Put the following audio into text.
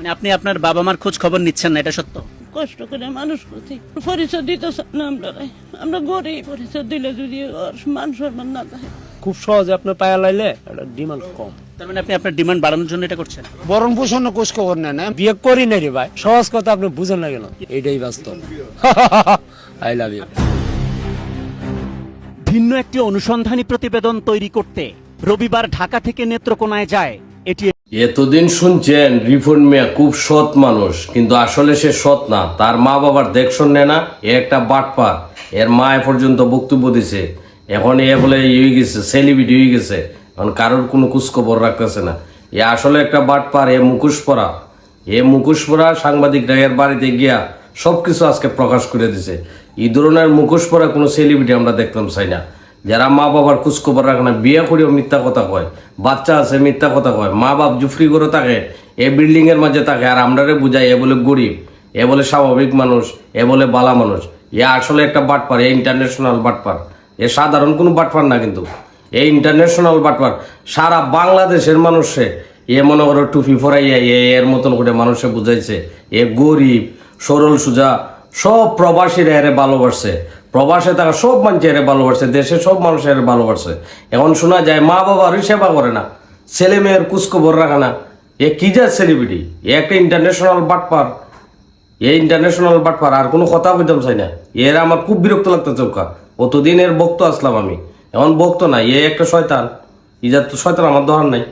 মানে আপনি আপনার বাবা মার খোঁজ খবর নিচ্ছেন না এটা সত্য? কষ্ট করে মানুষ করছি পরিচয় দিতে না আমরা আমরা গরিব পরিচয় দিলে যদি ওর মান সম্মান না থাকে। খুব সহজে আপনার পায়া লাইলে এটা ডিমান্ড কম। তার মানে আপনি আপনার ডিমান্ড বাড়ানোর জন্য এটা করছেন? বরণ পোষণ কোষ খবর নেন হ্যাঁ? বিয়ে করি নাই রে ভাই। সহজ কথা আপনি বুঝেন না কেন। এটাই বাস্তব। আই লাভ ইউ ভিন্ন একটি অনুসন্ধানী প্রতিবেদন তৈরি করতে রবিবার ঢাকা থেকে নেত্রকোনায় যায় এটি এতদিন শুনছেন, রিফন মিয়া খুব সৎ মানুষ, কিন্তু আসলে সে সৎ না। তার মা বাবার দেখশন নেয় না, এ একটা বাটপার। এর মা এ পর্যন্ত বক্তব্য দিছে। এখন এ বলে হয়ে গেছে সেলিব্রিটি হয়ে গেছে। এখন কারোর কোনো খোঁজখবর রাখতেছে না। এ আসলে একটা বাটপার, এ মুখোশ পরা। এ মুখোশ পরা সাংবাদিকরা এর বাড়িতে গিয়া সব কিছু আজকে প্রকাশ করে দিছে। এই ধরনের মুখোশ পরা কোনো সেলিব্রিটি আমরা দেখতাম চাই না। যারা মা বাবার খোঁজখবর রাখে না, বিয়ে করেও মিথ্যা কথা কয়। বাচ্চা আছে, মিথ্যা কথা কয়। মা বাপ জুফরি করে থাকে, এ বিল্ডিং এর মাঝে থাকে, আর আমরারে বুঝাই, এ বলে গরিব, এ বলে স্বাভাবিক মানুষ, এ বলে বালা মানুষ। এ আসলে একটা বাটপার, এ ইন্টারন্যাশনাল বাটপার। এ সাধারণ কোনো বাটপার না কিন্তু। এই ইন্টারন্যাশনাল বাটপার। সারা বাংলাদেশের মানুষে এ মনে করো টুপি ফরাইয়া এ এর মতন করে মানুষে বুঝাইছে, এ গরিব, সরল সুজা, সব প্রবাসীরা এরে ভালোবাসছে। প্রবাসে থাকা সব মানুষ এরে ভালোবাসছে দেশে সব মানুষ এরে ভালোবাসছে এখন শোনা যায় মা বাবারই সেবা করে না, ছেলে মেয়ের কুচখবর রাখে না। এ কি যা সেলিব্রিটি এ একটা ইন্টারন্যাশনাল বাটপার। এই ইন্টারন্যাশনাল বাটপার, আর কোনো কথা কইতাম চাই না। এর আমার খুব বিরক্ত লাগতো চৌকা অতদিন এর বক্ত আসলাম আমি। এখন বক্ত না এ একটা শয়তান। ইজার তো শয়তান, আমার দহার নাই।